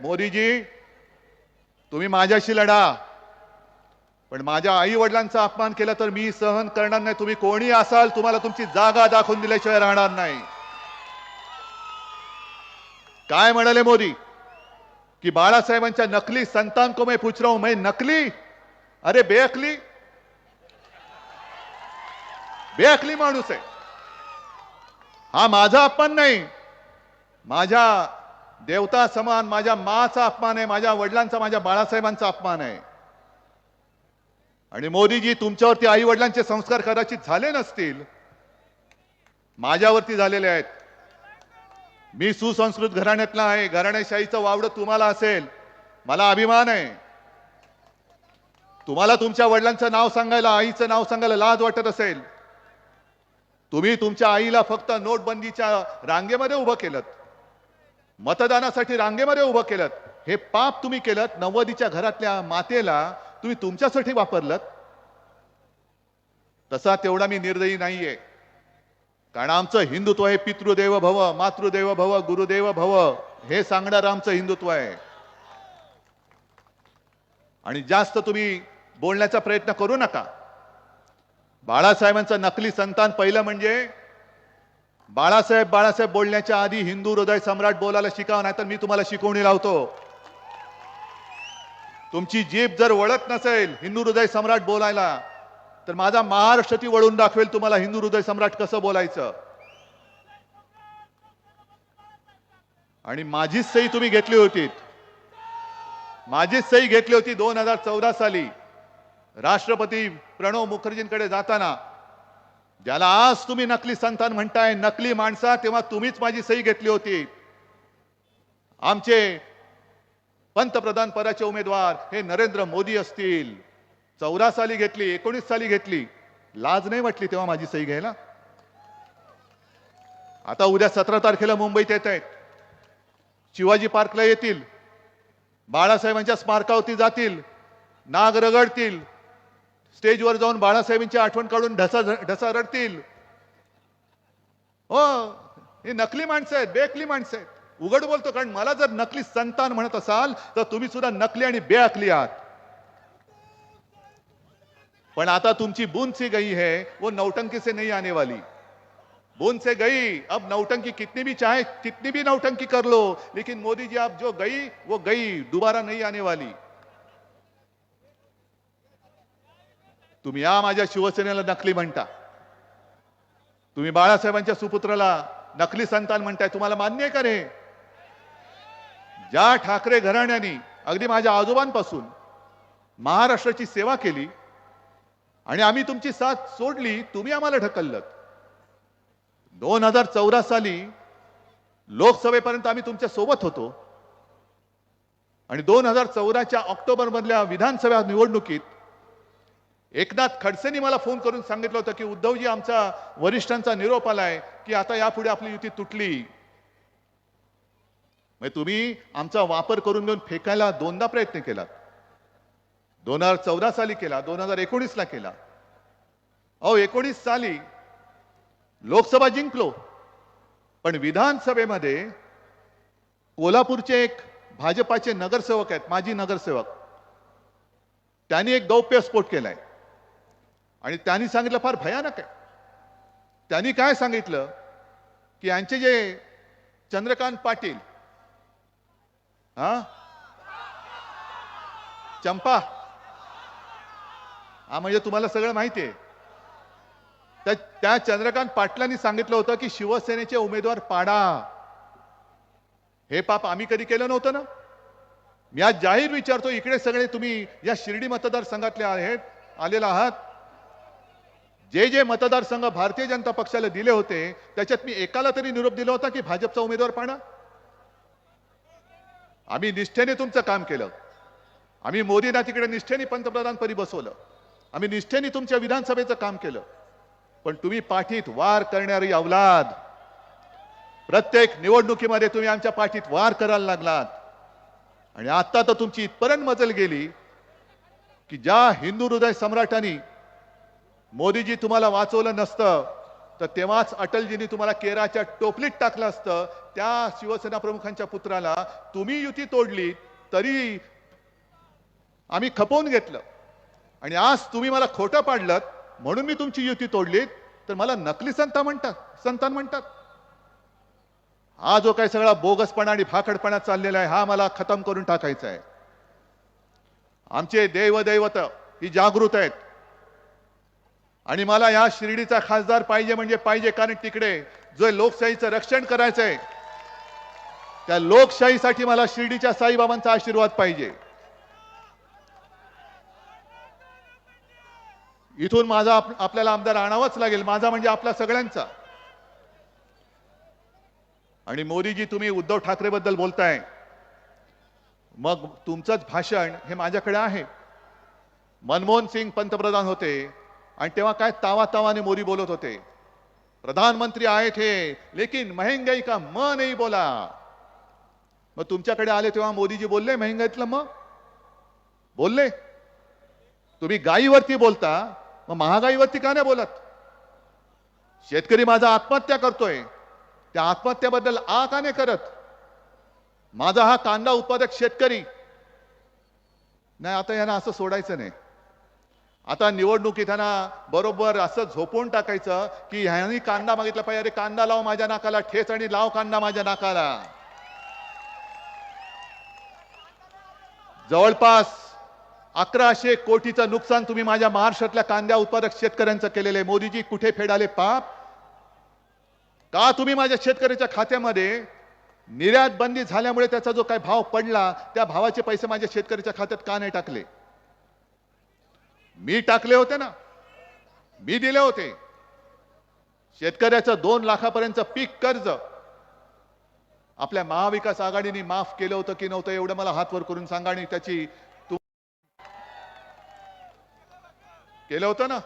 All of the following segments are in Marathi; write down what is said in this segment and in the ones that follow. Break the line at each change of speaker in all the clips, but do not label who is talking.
मोदीजी तुम्ही माझ्याशी लढा. पण माझ्या आई वडिलांचा अपमान केला तर मी सहन करणार नाही. तुम्ही कोणी असाल तुम्हाला तुमची जागा दाखवून दिल्याशिवाय राहणार नाही. काय म्हणाले मोदी? की बाळासाहेबांच्या नकली संतान को मैं पूछ रहा हूं मैं नकली? अरे बेअकली? बेअकली माणूस आहे. हा माझा अपमान नाही. माझ्या देवता समान माझ्या माचा अपमान आहे माझ्या वडिलांचा माझ्या बाळासाहेबांचा अपमान आहे. आणि मोदीजी तुमच्यावरती आई वडिलांचे संस्कार कदाचित झाले नसतील माझ्यावरती झालेले आहेत. मी सुसंस्कृत घराण्यातला आहे घराण्याशाहीचं वावडं तुम्हाला असेल मला अभिमान आहे. तुम्हाला तुमच्या वडिलांचं नाव सांगायला आईचं नाव सांगायला लाज वाटत असेल. तुम्ही तुमच्या आईला फक्त नोटबंदीच्या रांगेमध्ये उभं केलं मतदानासाठी रांगेमध्ये उभं केलं हे पाप तुम्ही केलं नव्वदीच्या घरातल्या मातेला तुम्ही तुमच्यासाठी वापरलं तसा तेवढा मी निर्दयी नाहीये. कारण आमचं हिंदुत्व हे पितृदेव भव मातृदेव भव गुरुदेव भव. हे सांगणार आमचं हिंदुत्व आहे. आणि जास्त तुम्ही बोलण्याचा प्रयत्न करू नका. बाळासाहेबांचं नकली संतान पहिलं म्हणजे बाळासाहेब बाळासाहेब बोलण्याच्या आधी हिंदू हृदय सम्राट बोलायला शिकावं नाही तर मी तुम्हाला शिकवणी लावतो. तुमची जीभ जर वळत नसेल हिंदू हृदय सम्राट बोलायला तर माझा महाराष्ट्र ती वळून दाखवेल तुम्हाला हिंदू हृदय सम्राट कसं बोलायचं. आणि माझीच सही तुम्ही घेतली होती माझीच सही घेतली होती दोन हजार चौदा साली. राष्ट्रपती प्रणव मुखर्जींकडे जाताना ज्याला आज तुम्ही नकली संतान म्हणताय नकली माणसा तेव्हा तुम्हीच माझी सही घेतली होती. आमचे पंतप्रधान पदाचे उमेदवार हे नरेंद्र मोदी असतील. चौदा साली घेतली एकोणीस साली घेतली. लाज नाही वाटली तेव्हा माझी सही घ्यायला? आता उद्या सतरा तारखेला मुंबईत येत आहेत. शिवाजी पार्कला येतील. बाळासाहेबांच्या स्मारकावरती जातील. नाग रगडतील. स्टेजवर जाऊन बाळासाहेबांची आठवण काढून ढसा ढसा रडतील. हो ही नकली माणसं आहेत बेअकली माणसं आहेत. उघड बोलतो कारण मला जर नकली संतान म्हणत असाल तर तुम्ही सुद्धा नकली आणि बेअकली आहात. पण आता तुमची बूंद सी गई है वो नौटंकी से नहीं आने वाली. बूंद से गई अब नौटंकी कितनी भी चाहे कितनी भी नौटंकी कर लो लेकिन मोदी जी आप जो गई वो गई दोबारा नहीं आने वाली. तुम्ही या माझ्या शिवसेनेला नकली म्हणता. तुम्ही बाळासाहेबांच्या सुपुत्राला नकली संतान म्हणताय तुम्हाला मान्य आहे का रे ज्या ठाकरे घराण्याने अगदी माझ्या आजोबांपासून महाराष्ट्राची सेवा केली आणि आम्ही तुमची साथ सोडली तुम्ही आम्हाला ढकललं दोन हजार चौदा साली लोकसभेपर्यंत आम्ही तुमच्यासोबत होतो. आणि दोन हजार चौदाच्या ऑक्टोबरमधल्या विधानसभा निवडणुकीत एकनाथ खडसेंनी मला फोन करून सांगितलं होतं की उद्धवजी आमचा वरिष्ठांचा निरोप आलाय की आता यापुढे आपली युती तुटली. म्हणजे तुम्ही आमचा वापर करून घेऊन फेकायला दोनदा प्रयत्न केला दोन हजार चौदा साली केला दोन हजार एकोणीसला केला. अहो एकोणीस साली लोकसभा जिंकलो पण विधानसभेमध्ये कोल्हापूरचे एक भाजपाचे नगरसेवक आहेत माजी नगरसेवक. त्यांनी एक गौप्यस्फोट केलाय. आणि त्यांनी सांगितलं फार भयानक आहे. त्यांनी काय सांगितलं? की यांचे जे चंद्रकांत पाटील हा? चंपा. हा म्हणजे तुम्हाला सगळं माहिती आहे. त्या त्या चंद्रकांत पाटलांनी सांगितलं होतं की शिवसेनेचे उमेदवार पाडा. हे पाप आम्ही कधी केलं नव्हतं ना? मी आज जाहीर विचारतो इकडे सगळे तुम्ही या शिर्डी मतदारसंघातले आहेत आलेला आहात. जे जे मतदारसंघ भारतीय जनता पक्षाला दिले होते त्याच्यात मी एकाला तरी निरोप दिला होता की भाजपचा उमेदवार पाडा? आम्ही निष्ठेने तुमचं काम केलं. आम्ही मोदींना तिकडे निष्ठेने पंतप्रधानपदी बसवलं. आम्ही निष्ठेने तुमच्या विधानसभेचं काम केलं. पण तुम्ही पाठीत वार करणारी अवलाद. प्रत्येक निवडणुकीमध्ये तुम्ही आमच्या पाठीत वार करायला लागलात. आणि आता तर तुमची इथपर्यंत मजल गेली की ज्या हिंदू हृदय सम्राटांनी मोदीजी तुम्हाला वाचवलं नसतं तर तेव्हाच अटलजींनी तुम्हाला केराच्या टोपलीत टाकलं असतं. त्या शिवसेना प्रमुखांच्या पुत्राला तुम्ही युती तोडली तरी आम्ही खपवून घेतलं. आणि आज तुम्ही मला खोटं पाडलं म्हणून मी तुमची युती तोडली तर मला नकली संत म्हणतात संतान म्हणतात. हा जो काही सगळा बोगसपणा आणि भाकडपणा चाललेला आहे हा मला खतम करून टाकायचा आहे. आमचे देवदैवत ही जागृत आहेत. आणि मला या शिर्डीचा खासदार पाहिजे म्हणजे पाहिजे कारण तिकडे जो लोकशाहीचं रक्षण करायचं आहे त्या लोकशाहीसाठी मला शिर्डीच्या साईबाबांचा आशीर्वाद पाहिजे. इथून माझा आपल्याला आमदार आणावाच लागेल माझा म्हणजे आपला सगळ्यांचा. आणि मोदीजी तुम्ही उद्धव ठाकरे बद्दल बोलताय. मग तुमचंच भाषण हे माझ्याकडे आहे. मनमोहन सिंग पंतप्रधान होते. आणि तेव्हा काय तावा तावाने मोदी बोलत होते. प्रधानमंत्री आहेत थे लेकिन महंगाई का म नाही बोला. मग तुमच्याकडे आले तेव्हा मोदीजी बोलले महंगाईतलं मग बोलले. तुम्ही गायीवरती बोलता मग महागाईवरती का नाही बोलत? शेतकरी माझा आत्महत्या करतोय. त्या आत्महत्याबद्दल आ का नाही करत? माझा हा कांदा उत्पादक शेतकरी. नाही आता यांना असं सोडायचं नाही. आता निवडणुकीत त्यांना बरोबर असं झोपून टाकायचं की ह्यांनी कांदा मागितला पाहिजे. अरे कांदा लाव माझ्या नाकाला ठेच आणि लाव कांदा माझ्या नाकाला. जवळपास अकराशे कोटीचं नुकसान तुम्ही माझ्या महाराष्ट्रातल्या कांद्या उत्पादक शेतकऱ्यांचं केलेलं आहे. मोदीजी कुठे फेडाले पाप? का तुम्ही माझ्या शेतकऱ्याच्या खात्यामध्ये निर्यात बंदी झाल्यामुळे त्याचा जो काही भाव पडला त्या भावाचे पैसे माझ्या शेतकऱ्याच्या खात्यात का नाही टाकले? मी टाकले होते ना. मी दिले होते. शेतकऱ्याचं दोन लाखापर्यंत पीक कर्ज. आपल्या महाविकास आघाडीने माफ केलं होतं की नव्हतं एवढं मला हातवर करून सांगा आणि त्याची तू केलं होतं ना.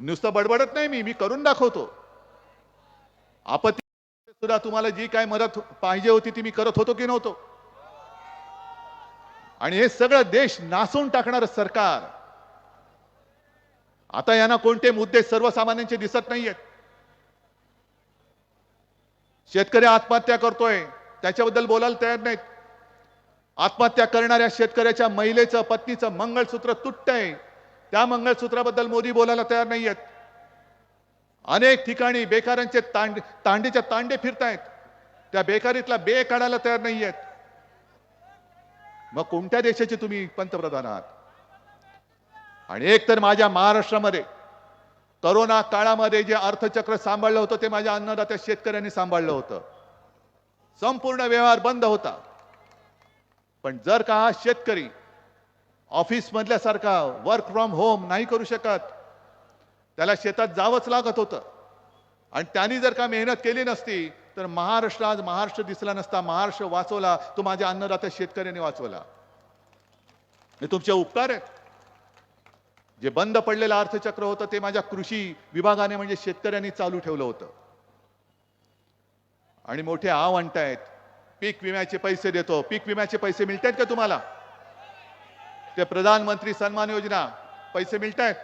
नुसतं बडबडत नाही मी मी करून दाखवतो. आपत्ती सुद्धा तुम्हाला जी काय मदत पाहिजे होती ती मी करत होतो की नव्हतो? आणि हे सगळं देश नासून टाकणार सरकार. आता यांना कोणते मुद्दे सर्वसामान्यांचे दिसत नाहीयेत. शेतकरी आत्महत्या करतोय त्याच्याबद्दल बोलायला तयार नाहीत. आत्महत्या करणाऱ्या शेतकऱ्याच्या महिलेचं पत्नीचं मंगळसूत्र तुटतंय. त्या मंगळसूत्राबद्दल मोदी बोलायला तयार नाहीयेत. अनेक ठिकाणी बेकारांचे तांडे तांडीच्या तांडे फिरतायत. त्या बेकारीतला बे काढायला तयार नाहीयेत. मग कोणत्या देशाचे तुम्ही पंतप्रधान आहात? आणि एक तर माझ्या महाराष्ट्रामध्ये करोना काळामध्ये जे अर्थचक्र सांभाळलं होतं ते माझ्या अन्नदात्या शेतकऱ्यांनी सांभाळलं होतं. संपूर्ण व्यवहार बंद होता. पण जर का हा शेतकरी ऑफिस मधल्यासारखा वर्क फ्रॉम होम नाही करू शकत त्याला शेतात जावंच लागत होतं. आणि त्यांनी जर का मेहनत केली नसती तर महाराष्ट्र आज महाराष्ट्र दिसला नसता महाराष्ट्र वाचवला. तो माझ्या अन्नदात्या शेतकऱ्यांनी वाचवला. हे तुमचे उपकार आहेत. जे बंद पडलेलं अर्थचक्र होतं ते माझ्या कृषी विभागाने म्हणजे शेतकऱ्यांनी चालू ठेवलं होतं. आणि मोठे आव आणतायत पीक विम्याचे पैसे देतो. पीक विम्याचे पैसे मिळत आहेत का तुम्हाला? ते प्रधानमंत्री सन्मान योजना. पैसे मिळत आहेत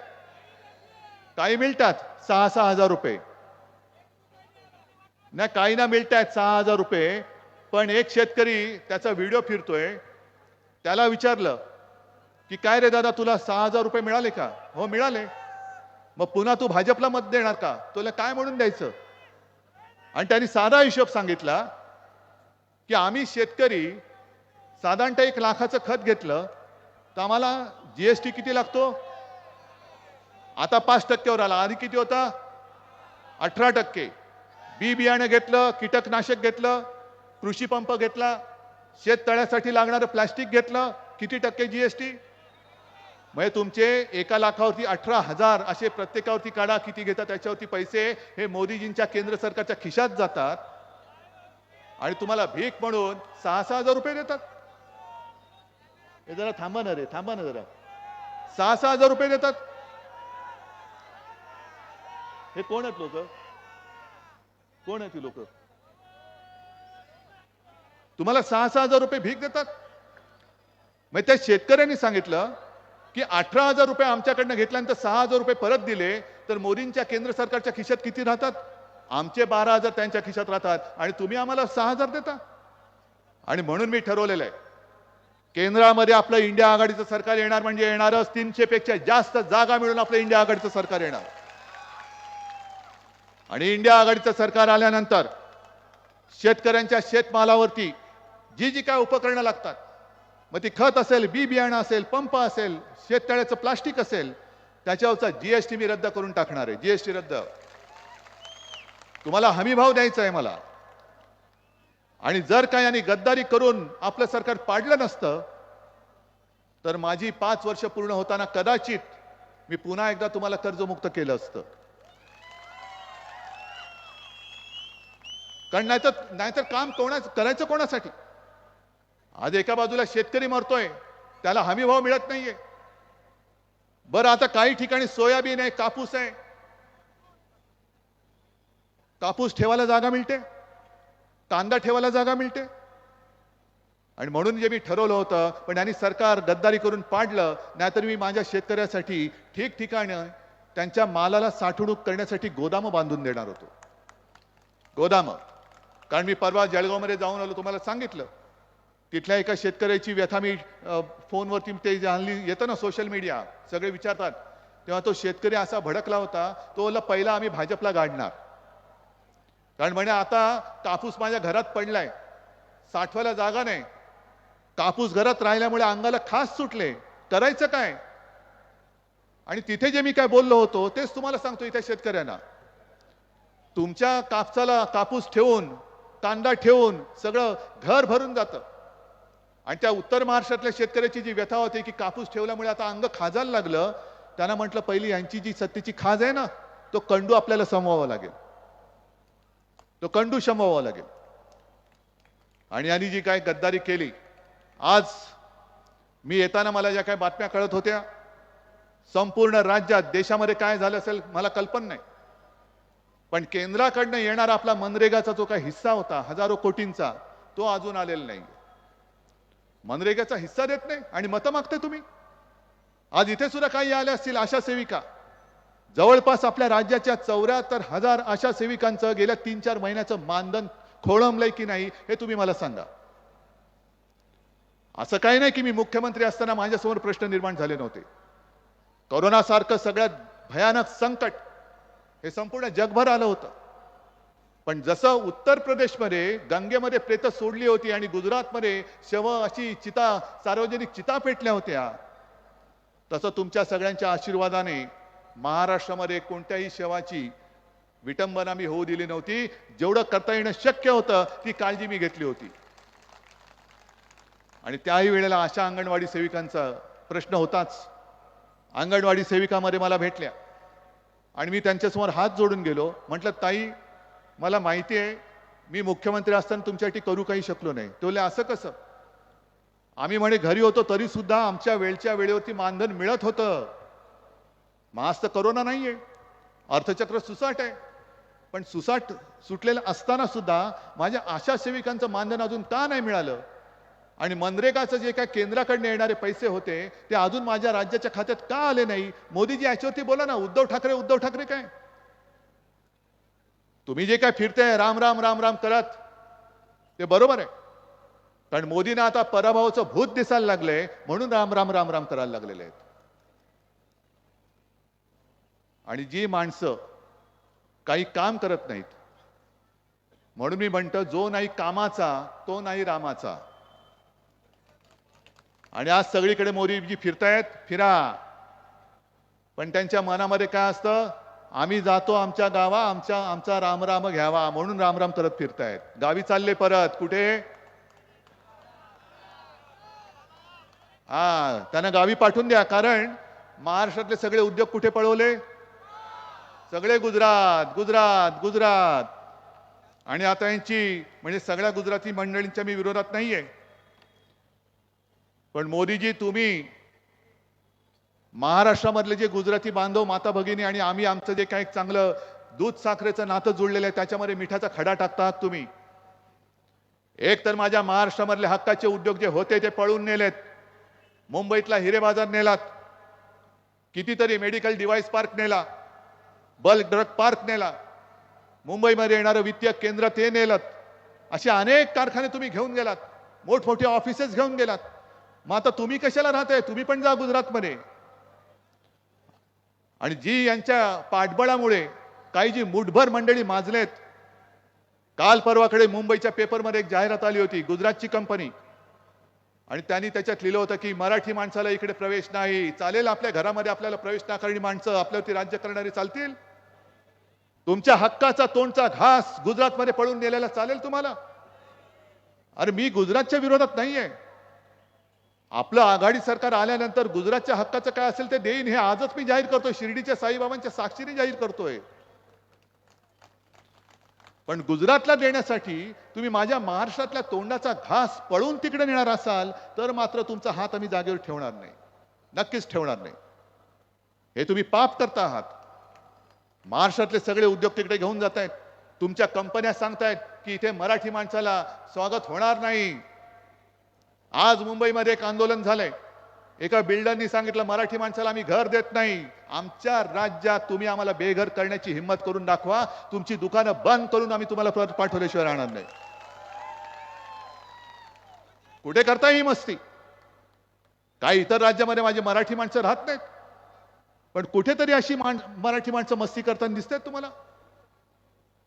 काही मिळतात. सहा सहा हजार रुपये. नाही काही ना मिळत आहेत सहा हजार रुपये पण एक शेतकरी त्याचा व्हिडिओ फिरतोय. त्याला विचारलं की काय रे दादा तुला सहा हजार रुपये मिळाले का? हो मिळाले. मग पुन्हा तू भाजपला मत देणार का? तुला काय म्हणून द्यायचं? आणि त्यांनी साधा हिशोब सांगितला की आम्ही शेतकरी साधारणतः एक लाखाचं खत घेतलं. तर आम्हाला जीएसटी किती लागतो? आता पाच टक्क्यावर आला. आधी किती होता? अठरा टक्के. बी बियाणं घेतलं कीटकनाशक घेतलं कृषी पंप घेतला शेततळ्यासाठी लागणारं प्लास्टिक घेतलं किती टक्के जीएसटी म्हणजे तुमचे एका लाखावरती अठरा हजार असे प्रत्येकावरती काढा किती घेतात त्याच्यावरती पैसे हे मोदीजींच्या केंद्र सरकारच्या खिशात जातात. आणि तुम्हाला भीक म्हणून सहा सहा हजार रुपये देतात. हे जरा थांबा ना रे थांबा ना जरा. सहा सहा हजार रुपये देतात. हे कोण आहेत लोक? कोण आहे ती लोक? तुम्हाला सहा सहा हजार रुपये भीक देतात? मग त्या शेतकऱ्यांनी सांगितलं की अठरा हजार रुपये आमच्याकडनं घेतल्यानंतर सहा हजार रुपये परत दिले तर मोदींच्या केंद्र सरकारच्या खिशात किती राहतात? आमचे बारा हजार त्यांच्या खिशात राहतात आणि तुम्ही आम्हाला सहा हजार देता. आणि म्हणून मी ठरवलेलं आहे केंद्रामध्ये आपलं इंडिया आघाडीचं सरकार येणार म्हणजे येणारच. तीनशे पेक्षा जास्त जागा मिळून आपलं इंडिया आघाडीचं सरकार येणार. आणि इंडिया आघाडीचं सरकार आल्यानंतर शेतकऱ्यांच्या शेतमालावरती जी जी काय उपकरणं लागतात मग ती खत असेल बी बियाणं असेल पंप असेल शेततळ्याचं प्लास्टिक असेल त्याच्यावरचा जीएसटी मी रद्द करून टाकणार आहे. जीएसटी रद्द. तुम्हाला हमी भाव द्यायचा आहे मला. आणि जर काय यांनी गद्दारी करून आपलं सरकार पाडलं नसतं तर माझी पाच वर्ष पूर्ण होताना कदाचित मी पुन्हा एकदा तुम्हाला कर्जमुक्त केलं असतं. कारण नाहीतर नाहीतर काम कोणा करायचं कोणासाठी? आज एका बाजूला शेतकरी मरतोय त्याला हमी भाव मिळत नाहीये. बरं आता काही ठिकाणी सोयाबीन आहे कापूस आहे. कापूस ठेवायला जागा मिळते? कांदा ठेवायला जागा मिळते? आणि म्हणून जे मी ठरवलं होतं पण यांनी सरकार गद्दारी करून पाडलं नाहीतर मी माझ्या शेतकऱ्यासाठी ठिकठिकाणी त्यांच्या मालाला साठवणूक करण्यासाठी गोदामं बांधून देणार होतो. गोदामं. कारण मी परवा जळगावमध्ये जाऊन आलो तुम्हाला सांगितलं. तिथल्या एका शेतकऱ्याची व्यथा मी फोनवरती ते जाणली हल्ली येतं ना सोशल मीडिया सगळे विचारतात. तेव्हा तो शेतकरी असा भडकला होता तो बोलला पहिला आम्ही भाजपला गाडणार. कारण म्हणे आता कापूस माझ्या घरात पडलाय साठवायला जागा नाही. कापूस घरात राहिल्यामुळे अंगाला खास सुटले करायचं काय? आणि तिथे जे मी काय बोललो होतो तेच तुम्हाला सांगतो इथे शेतकऱ्यांना. तुमच्या कापसाला कापूस ठेवून कांदा ठेवून सगळं घर भरून जातं. आणि त्या उत्तर महाराष्ट्रातल्या शेतकऱ्याची जी व्यथा होती की कापूस ठेवल्यामुळे आता अंग खाजायला लागलं त्यांना म्हटलं पहिली यांची जी सत्तेची खाज आहे ना तो कंडू आपल्याला समवावा लागेल. तो कंडू शमवावा लागेल. आणि यांनी जी काय गद्दारी केली आज मी येताना मला ज्या काय बातम्या कळत होत्या संपूर्ण राज्यात देशामध्ये काय झालं असेल मला कल्पना नाही. पण केंद्राकडनं येणारा आपला मनरेगाचा जो काही हिस्सा होता हजारो कोटींचा तो अजून आलेला नाही मनरेगाचा हिस्सा देत नाही आणि मतं मागते तुम्ही. आज इथे सुद्धा काही आल्या असतील आशा सेविका जवळपास आपल्या राज्याच्या चौऱ्याहत्तर हजार आशा सेविकांचं गेल्या तीन चार महिन्याचं मानधन खोळंबलंय की नाही हे तुम्ही मला सांगा. असं काही नाही की मी मुख्यमंत्री असताना माझ्यासमोर प्रश्न निर्माण झाले नव्हते. कोरोनासारखं सगळ्यात भयानक संकट हे संपूर्ण जगभर आलं होतं. पण जसं उत्तर प्रदेशमध्ये गंगेमध्ये प्रेत सोडली होती आणि गुजरातमध्ये शव अशी चिता सार्वजनिक चिता पेटल्या होत्या तसं तुमच्या सगळ्यांच्या आशीर्वादाने महाराष्ट्रामध्ये कोणत्याही शवाची विटंबना मी होऊ दिली नव्हती. जेवढं करता येणं शक्य होतं ती काळजी मी घेतली होती. आणि त्याही वेळेला अशा अंगणवाडी सेविकांचा प्रश्न होताच. अंगणवाडी सेविकामध्ये मला भेटल्या. आणि मी त्यांच्यासमोर हात जोडून गेलो. म्हटलं ताई मला माहिती आहे मी मुख्यमंत्री असताना तुमच्यासाठी करू काही शकलो नाही. ते बोलले असं कसं? आम्ही म्हणे घरी होतो तरी सुद्धा आमच्या वेळच्या वेळेवरती मानधन मिळत होतं. मास तर करोना नाहीये. अर्थचक्र सुसाट आहे. पण सुसाट सुटलेलं असताना सुद्धा माझ्या आशा सेविकांचं मानधन अजून का नाही मिळालं? आणि मनरेगाचं जे काय केंद्राकडनं येणारे पैसे होते ते अजून माझ्या राज्याच्या खात्यात का आले नाही? मोदीजी याच्यावरती बोला ना उद्धव ठाकरे उद्धव ठाकरे काय? तुम्ही जे काय फिरते राम राम राम राम करत ते बरोबर आहे. कारण मोदींना आता पराभवाचं भूत दिसायला लागले म्हणून राम राम राम राम करायला लागलेले आहेत. आणि जी माणसं काही काम करत नाहीत म्हणून मी म्हणतो जो नाही कामाचा तो नाही रामाचा. आणि आज सगळीकडे मोदीजी फिरतायत फिरा. पण त्यांच्या मनामध्ये काय असतं? आम्ही जातो आमच्या गावा आमच्या आमचा रामराम घ्यावा म्हणून रामराम करत फिरतायत. गावी चालले परत. कुठे? हा त्यांना गावी पाठवून द्या. कारण महाराष्ट्रातले सगळे उद्योग कुठे पळवले? सगळे गुजरात गुजरात गुजरात. आणि आता यांची म्हणजे सगळ्या गुजराती मंडळींच्या मी विरोधात नाहीये. पण मोदीजी तुम्ही महाराष्ट्रामधले जे गुजराती बांधव माता भगिनी आणि आम्ही आमचं जे काही चांगलं दूध साखरेचं नातं जुळलेलं आहे त्याच्यामध्ये मिठाचा खडा टाकता आहात तुम्ही. एक तर माझ्या महाराष्ट्रामधले हक्काचे उद्योग जे होते ते पळून नेलेत. मुंबईतला हिरे बाजार नेलात. कितीतरी मेडिकल डिव्हाइस पार्क नेला. बल्क ड्रग पार्क नेला. मुंबईमध्ये येणारं वित्तीय केंद्र ते नेलत. असे अनेक कारखाने तुम्ही घेऊन गेलात. मोठमोठे ऑफिसेस घेऊन गेलात. मग आता तुम्ही कशाला राहताय? तुम्ही पण जा गुजरातमध्ये. आणि जी यांच्या पाठबळामुळे काही जी मुठभर मंडळी माजलेत काल परवाकडे मुंबईच्या पेपरमध्ये एक जाहिरात आली होती गुजरातची कंपनी. आणि त्यांनी त्याच्यात लिहिलं होतं की मराठी माणसाला इकडे प्रवेश नाही चालेल आपल्या घरामध्ये आपल्याला प्रवेश नाकारणी माणसं आपल्यावरती राज्य करणारी चालतील? तुमच्या हक्काचा तोंडचा घास गुजरातमध्ये पळून नेलेला चालेल तुम्हाला? अरे मी गुजरातच्या विरोधात नाहीये. आपलं आघाडी सरकार आल्यानंतर गुजरातच्या हक्काचं काय असेल ते देईन हे आजच मी जाहीर करतोय. शिर्डीच्या साईबाबांच्या साक्षीने जाहीर करतोय. पण गुजरातला देण्यासाठी तुम्ही माझ्या महाराष्ट्रातल्या तोंडाचा घास पळून तिकडे नेणार असाल तर मात्र तुमचा हात आम्ही जागेवर ठेवणार नाही. नक्कीच ठेवणार नाही. हे तुम्ही पाप करता आहात. महाराष्ट्रातले सगळे उद्योग तिकडे घेऊन जात आहेत तुमच्या कंपन्या सांगतायत की इथे मराठी माणसाला स्वागत होणार नाही. आज मुंबईमध्ये एक आंदोलन झालंय. एका बिल्डरनी सांगितलं मराठी माणसाला आम्ही घर देत नाही. आमच्या राज्यात तुम्ही आम्हाला बेघर करण्याची हिंमत करून दाखवा. तुमची दुकानं बंद करून आम्ही तुम्हाला परत पाठवल्याशिवाय राहणार नाही. कुठे करता ही मस्ती? काही इतर राज्यामध्ये माझी मराठी माणसं राहत नाहीत. पण कुठेतरी अशी मराठी माणसं मस्ती करताना दिसतायत तुम्हाला.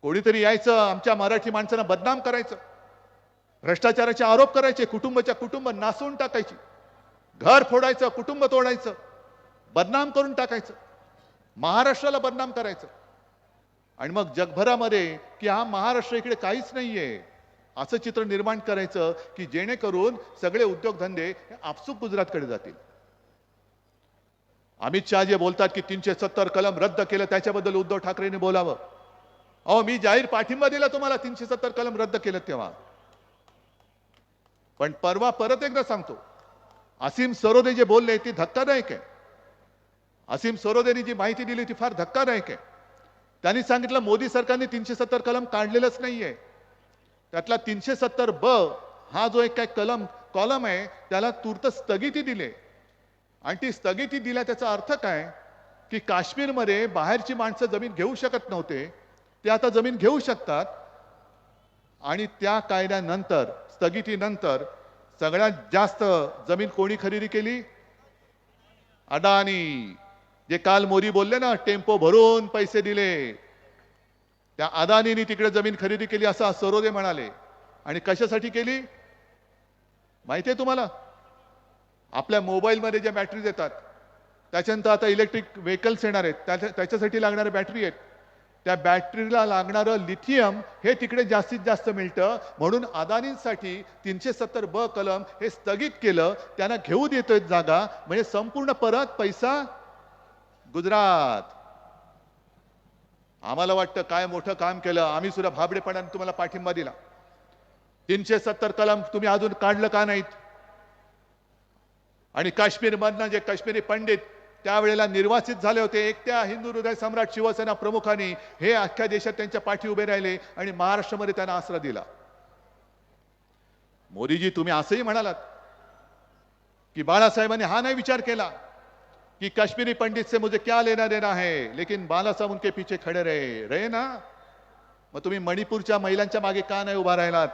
कोणीतरी यायचं आमच्या मराठी माणसांना बदनाम करायचं. भ्रष्टाचाराचे आरोप करायचे कुटुंबाच्या कुटुंब नासून टाकायची. घर फोडायचं कुटुंब तोडायचं बदनाम करून टाकायचं. महाराष्ट्राला बदनाम करायचं. आणि मग जगभरामध्ये की हा महाराष्ट्र इकडे काहीच नाहीये असं चित्र निर्माण करायचं की जेणेकरून सगळे उद्योगधंदे हे आपसूक गुजरातकडे जातील. अमित शहा जे बोलतात की तीनशे सत्तर कलम रद्द केलं त्याच्याबद्दल उद्धव ठाकरेंनी बोलावं. अहो मी जाहीर पाठिंबा दिला तुम्हाला तीनशे सत्तर कलम रद्द केलं तेव्हा. पण परवा परत एकदा सांगतो. असीम सरोदे जे बोलले ती धक्कादायक आहे. असीम सरोदेनी जी माहिती दिली ती फार धक्कादायक आहे. त्यांनी सांगितलं मोदी सरकारने तीनशे सत्तर कलम काढलेलंच नाहीये. त्यातला तीनशे सत्तर ब हा जो एक काय कलम कॉलम आहे त्याला तूर्त स्थगिती दिली. आणि ती स्थगिती दिल्या त्याचा अर्थ काय? की काश्मीरमध्ये बाहेरची माणसं जमीन घेऊ शकत नव्हते. ते आता जमीन घेऊ शकतात. आणि त्या कायद्यानंतर स्थगितीनंतर सगळ्यात जास्त जमीन कोणी खरेदी केली? अडाणी जे काल मोदी बोलले ना टेम्पो भरून पैसे दिले. त्या अदानीने तिकडे जमीन खरेदी केली असं सरोदे म्हणाले. आणि कशासाठी केली? माहिती आहे तुम्हाला? आपल्या मोबाईलमध्ये ज्या बॅटरीज येतात त्याच्यानंतर आता इलेक्ट्रिक व्हेकल्स येणार आहेत त्याच्या त्याच्यासाठी लागणाऱ्या बॅटरी आहेत. त्या बॅटरीला लागणारं लिथियम हे तिकडे जास्तीत जास्त मिळतं. म्हणून अदानींसाठी तीनशे सत्तर ब कलम हे स्थगित केलं. त्यांना घेऊ देतोय जागा. म्हणजे संपूर्ण परत पैसा गुजरात. आम्हाला वाटतं काय मोठं काम केलं. आम्ही सुद्धा भाबडेपणाने तुम्हाला पाठिंबा दिला. तीनशे सत्तर कलम तुम्ही अजून काढलं का नाहीत? आणि काश्मीर मधनं जे काश्मीरी पंडित त्यावेळेला निर्वासित झाले होते एकट्या हिंदू हृदय सम्राट शिवसेना प्रमुखांनी हे अख्ख्या देशात त्यांच्या पाठी उभे राहिले आणि महाराष्ट्रामध्ये त्यांना आसरा दिला. मोदीजी तुम्ही असंही म्हणालात की बाळासाहेबांनी हा नाही विचार केला कि कश्मीरी पंडित से मुझे क्या लेना देना है लेकिन बाला साहब उनके पीछे खड़े रहे. रहे ना? मग तुम्ही मणिपूरच्या महिलांच्या मागे का नाही उभा राहिलात?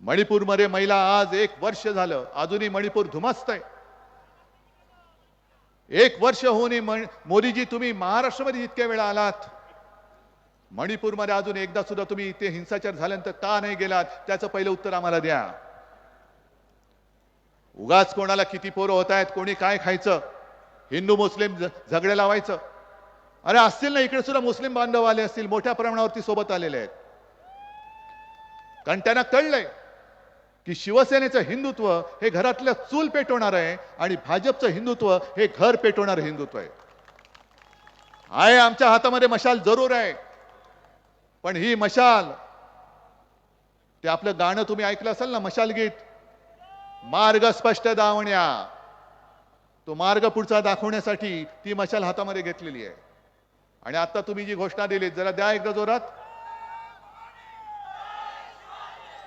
मणिपूरमध्ये महिला आज एक वर्ष झालं. अजूनही मणिपूर धुमसत आहे. एक वर्ष होऊनही मोदीजी तुम्ही महाराष्ट्रामध्ये इतक्या वेळा आलात मणिपूरमध्ये अजून एकदा सुद्धा तुम्ही इथे हिंसाचार झाल्यानंतर का नाही गेलात त्याचं पहिलं उत्तर आम्हाला द्या. उगाच कोणाला किती पोरं होत आहेत कोणी काय खायचं हिंदू मुस्लिम झगडे लावायचं. अरे असतील ना इकडे सुद्धा मुस्लिम बांधव आले असतील मोठ्या प्रमाणावरती सोबत आलेले आहेत. कारण त्यांना कळलंय की शिवसेनेचं हिंदुत्व हे घरातलं चूल पेटवणार आहे आणि भाजपचं हिंदुत्व हे घर पेटवणारं हिंदुत्व आहे. आहे आमच्या हातामध्ये मशाल जरूर आहे. पण ही मशाल ते आपलं गाणं तुम्ही ऐकलं असाल ना मशाल गीत? मार्ग स्पष्ट दावण्या. तो मार्ग पुढचा दाखवण्यासाठी ती मशाल हातामध्ये घेतलेली आहे. आणि आता तुम्ही जी घोषणा दिली जरा द्या एकदा जोरात.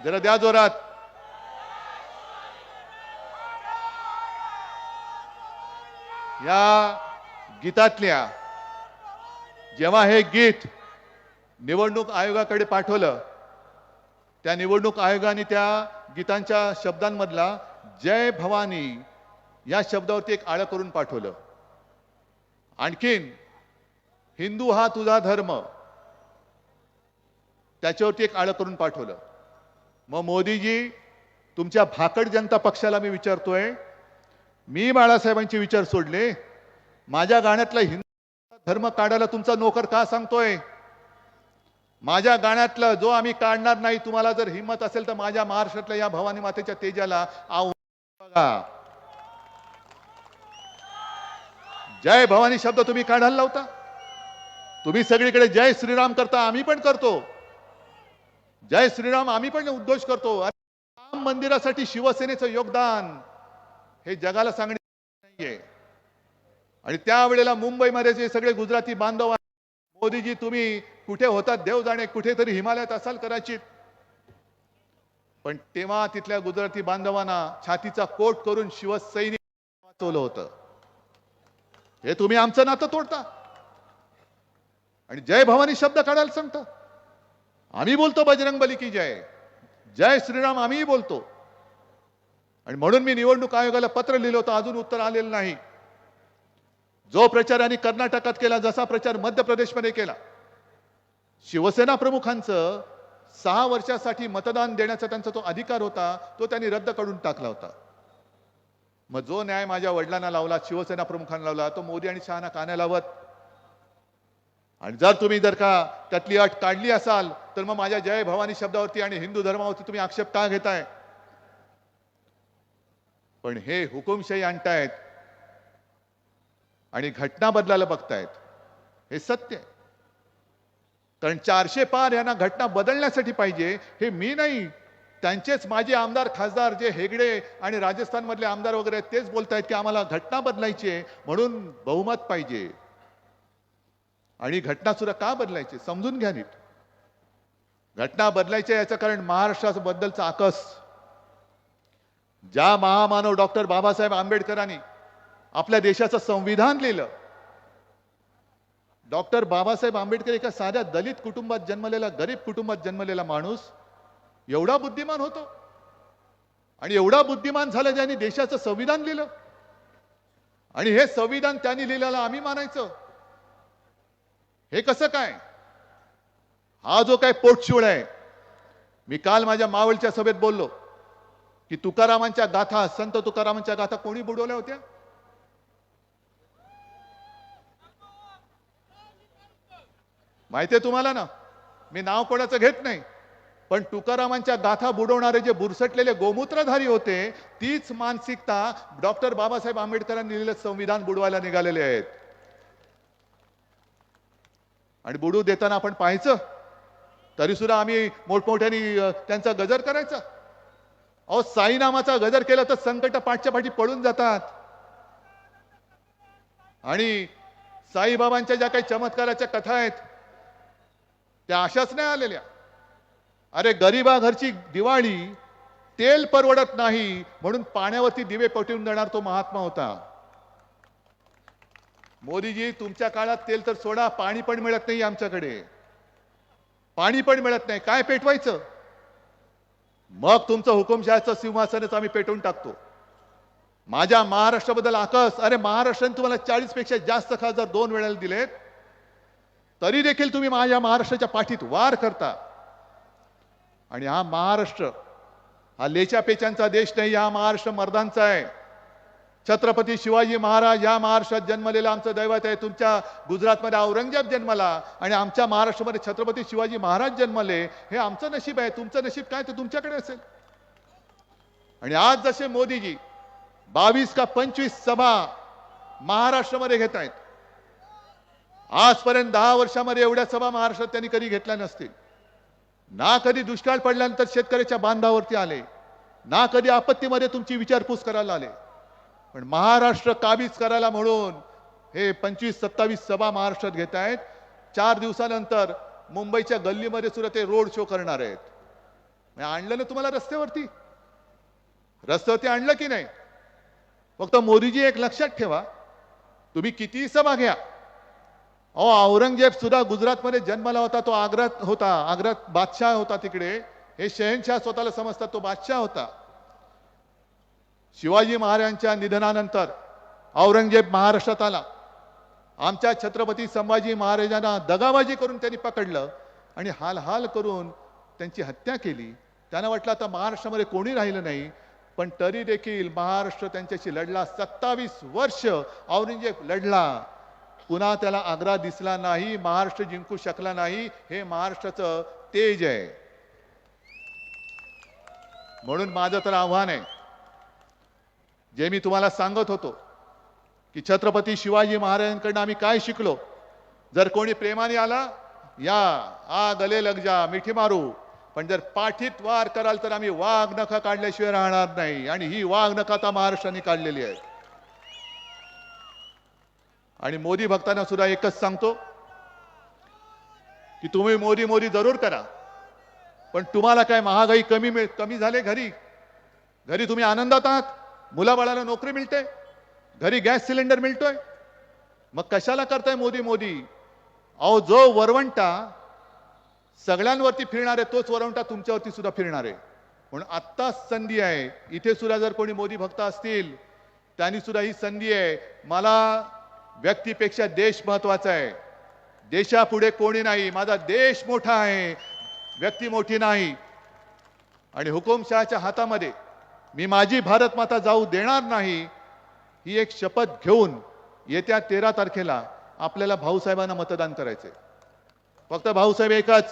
जरा द्या जोरात. या गीतातल्या जेव्हा हे गीत निवडणूक आयोगाकडे पाठवलं त्या निवडणूक आयोगाने त्या गीतांच्या शब्दांमधला जय भवानी या शब्दावरती एक आळं करून पाठवलं. आणखीन हिंदू हा तुझा धर्म त्याच्यावरती एक आळं करून पाठवलं. मग मोदीजी तुमच्या भाकड जनता पक्षाला मी विचारतोय मी बाळासाहेबांचे विचार सोडले. माझ्या गाण्यातला हिंदू धर्म काढायला तुमचा नोकर का सांगतोय? माझ्या गाण्यातलं जो आम्ही काढणार नाही तुम्हाला जर हिंमत असेल तर माझ्या महाराष्ट्रातल्या या भवानी मातेच्या तेजाला आव्हान बघा. जय भवानी शब्द तुम्ही काढायला लावता? तुम्ही सगळीकडे जय श्रीराम करता आम्ही पण करतो. जय श्रीराम आम्ही पण उद्घोष करतो. राम मंदिरासाठी शिवसेनेचं योगदान. हे जगाला सांगणे नाहीये. आणि त्यावेळेला मुंबईमध्ये जे सगळे गुजराती बांधव आहेत, मोदीजी तुम्ही कुठे होतात देव जाणे कुठेतरी हिमालयात असाल कदाचित. पण तेव्हा तिथल्या गुजराती बांधवांना छातीचा कोट करून शिवसैनिक वाचवलं होतं. हे तुम्ही आमचं नातं तोडता. आणि जय भवानी शब्द काढायला सांगता. आम्ही बोलतो बजरंग बली की जय. जय श्रीराम आम्हीही बोलतो. आणि म्हणून मी निवडणूक आयोगाला पत्र लिहिलं होतं अजून उत्तर आलेलं नाही. जो प्रचार यांनी कर्नाटकात केला जसा प्रचार मध्य प्रदेशमध्ये केला शिवसेना प्रमुखांचं सहा वर्षासाठी मतदान देण्याचा त्यांचा तो अधिकार होता तो त्यांनी रद्द करून टाकला होता. मग जो न्याय माझ्या वडिलांना लावला शिवसेना प्रमुखांना लावला तो मोदी आणि शहाना कान्या लावत? आणि जर तुम्ही जर का त्यातली अट काढली असाल तर मग माझ्या जय भवानी शब्दावरती आणि हिंदू धर्मावरती तुम्ही आक्षेप का घेताय? पण हे हुकुमशाही आणतायत आणि घटना बदलायला बघतायत. हे सत्य आहे. कारण चारशे पार यांना घटना बदलण्यासाठी पाहिजे हे मी नाही. त्यांचेच माझे आमदार खासदार जे हेगडे आणि राजस्थानमधले आमदार वगैरे आहेत तेच बोलतायत की आम्हाला घटना बदलायची आहे म्हणून बहुमत पाहिजे. आणि घटना सुद्धा का बदलायची? समजून घ्या नीट. घटना बदलायची याचं कारण महाराष्ट्राबद्दलचा आकस. ज्या महामानव डॉक्टर बाबासाहेब आंबेडकरांनी आपल्या देशाचं संविधान लिहिलं डॉक्टर बाबासाहेब आंबेडकर एका साध्या दलित कुटुंबात जन्मलेला गरीब कुटुंबात जन्मलेला माणूस एवढा बुद्धिमान होतो. आणि एवढा बुद्धिमान झाला ज्यांनी देशाचं संविधान लिहिलं. आणि हे संविधान त्यांनी लिहिलेलं आम्ही मानायचं. हे कसं काय? हा जो काय पोटशिवळ आहे मी काल माझ्या मावळच्या सभेत बोललो. की तुकारामांच्या गाथा संत तुकारामांच्या गाथा कोणी बुडवल्या होत्या? माहितीये तुम्हाला ना? मी नाव कोणाचं घेत नाही. पण तुकारामांच्या गाथा बुडवणारे जे बुरसटलेले गोमूत्रधारी होते तीच मानसिकता डॉक्टर बाबासाहेब आंबेडकरांनी लिहिलेलं संविधान बुडवायला निघालेले आहेत. आणि बुडू देताना आपण पाहायचं? तरी सुद्धा आम्ही मोठमोठ्याने त्यांचा गजर करायचा? अहो साईनामाचा गजर केला तर संकट पाठच्या पाठी पडून जातात. आणि साईबाबांच्या ज्या काही चमत्काराच्या कथा आहेत त्या अशाच नाही आलेल्या. अरे गरीबा घरची दिवाळी तेल परवडत नाही म्हणून पाण्यावरती दिवे पटवून देणार तो महात्मा होता. मोदीजी तुमच्या काळात तेल तर सोडा पाणी पण मिळत नाही आमच्याकडे. पाणी पण मिळत नाही. काय पेटवायचं? मग तुमचं हुकुमशहाचं सिंहासनच आम्ही पेटवून टाकतो. माझ्या महाराष्ट्राबद्दल आकस अरे महाराष्ट्राने तुम्हाला चाळीसपेक्षा जास्त खासदार दोन वेळेला दिलेत. तरी देखील तुम्ही माझ्या महाराष्ट्राच्या पाठीत वार करता. आणि हा महाराष्ट्र हा लेच्या पेच्यांचा देश नाही हा महाराष्ट्र मर्दांचा आहे. छत्रपती शिवाजी महाराज या महाराष्ट्रात जन्मलेलं आमचं दैवत आहे. तुमच्या गुजरातमध्ये औरंगजेब जन्मला आणि आमच्या महाराष्ट्रामध्ये छत्रपती शिवाजी महाराज जन्मले हे आमचं नशीब आहे. तुमचं नशीब काय? ते तुमच्याकडे असेल. आणि आज जसे मोदीजी बावीस का पंचवीस सभा महाराष्ट्रामध्ये घेत आहेत आजपर्यंत दहा वर्षामध्ये एवढ्या सभा महाराष्ट्रात त्यांनी कधी घेतल्या नसतील. ना कधी दुष्काळ पडल्यानंतर शेतकऱ्याच्या बांधावरती आले ना कधी आपत्तीमध्ये तुमची विचारपूस करायला आले. पण महाराष्ट्र काबीज करायला म्हणून हे पंचवीस सत्तावीस सभा महाराष्ट्रात घेत आहेत. चार दिवसानंतर मुंबईच्या गल्लीमध्ये सुद्धा ते रोड शो करणार आहेत. आणलं ना तुम्हाला रस्त्यावरती? रस्त्यावरती आणलं की नाही? फक्त मोदीजी एक लक्षात ठेवा. तुम्ही किती सभा घ्या. अहो औरंगजेब सुद्धा गुजरातमध्ये जन्मला होता तो आग्रात होता. आग्रात बादशाह होता तिकडे. हे शहनशाह स्वतःला समजतात तो बादशाह होता. शिवाजी महाराजांच्या निधनानंतर औरंगजेब महाराष्ट्रात आला. आमच्या छत्रपती संभाजी महाराजांना दगाबाजी करून त्यांनी पकडलं आणि हाल हाल करून त्यांची हत्या केली. त्यांना वाटलं आता महाराष्ट्रामध्ये कोणी राहिलं नाही पण तरी देखील महाराष्ट्र त्यांच्याशी लढला. सत्तावीस वर्ष औरंगजेब लढला. पुन्हा त्याला आग्रा दिसला नाही महाराष्ट्र जिंकू शकला नाही हे महाराष्ट्राचं तेज आहे. म्हणून माझं तर आव्हान आहे जे मी तुम्हाला सांगत होतो की छत्रपती शिवाजी महाराजांकडनं आम्ही काय शिकलो? जर कोणी प्रेमाने आला या आ गले लग जा मिठी मारू. पण जर पाठीत वार कराल तर आम्ही वाघ नखा काढल्याशिवाय राहणार नाही. आणि ही वाघ नखा आता महाराष्ट्राने काढलेली आहे. आणि मोदी भक्तांना सुद्धा एकच सांगतो की तुम्ही मोदी मोदी जरूर करा. पण तुम्हाला काय महागाई कमी मिळ कमी झाले घरी? घरी तुम्ही आनंदात आहात? मुलाबाळाला नोकरी मिळते घरी गॅस सिलेंडर मिळतोय. मग कशाला करताय मोदी मोदी? अहो जो वरवंटा सगळ्यांवरती फिरणार आहे तोच वरवंटा तुमच्यावरती सुद्धा फिरणार. आहे म्हणून आत्ताच संधी आहे. इथे सुद्धा जर कोणी मोदी भक्त असतील त्यांनी सुद्धा ही संधी आहे. मला व्यक्तीपेक्षा देश महत्त्वाचा आहे. देशापुढे कोणी नाही. माझा देश मोठा आहे. व्यक्ती मोठी नाही. आणि हुकुमशहाच्या हातामध्ये मी माझी भारत माता जाऊ देणार नाही ही एक शपथ घेऊन येत्या तेरा तारखेला आपल्याला भाऊसाहेबांना मतदान करायचे फक्त भाऊसाहेब एकच.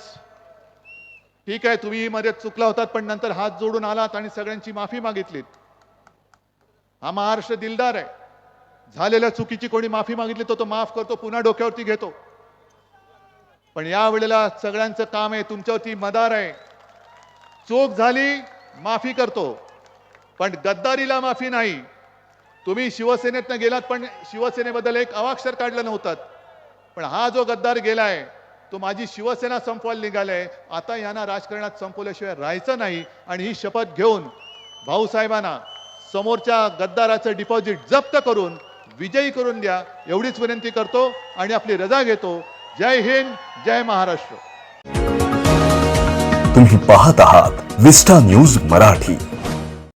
ठीक आहे तुम्ही मध्ये चुकला होतात पण नंतर हात जोडून आलात आणि सगळ्यांची माफी मागितलीत. हा महाराष्ट्र दिलदार आहे. झालेल्या चुकीची कोणी माफी मागितली तो तो माफ करतो पुन्हा डोक्यावरती घेतो. पण या वेळेला सगळ्यांचं काम आहे तुमच्यावरती मदार आहे. चूक झाली माफी करतो. पण गद्दारीला माफी नाही. तुम्ही शिवसेनेतनं गेलात पण शिवसेनेबद्दल एक अवाक्षर काढलं नव्हतं. पण हा जो गद्दार गेलाय तो माझी शिवसेना संपवायला निघालाय. आता यांना राजकारणात संपवल्याशिवाय राहायचं नाही आणि ही शपथ घेऊन भाऊसाहेबांना समोरच्या गद्दाराचं डिपॉझिट जप्त करून विजयी करून द्या एवढीच विनंती करतो आणि आपली रजा घेतो. जय हिंद जय महाराष्ट्र.
तुम्ही पाहत आहात विस्टा न्यूज मराठी.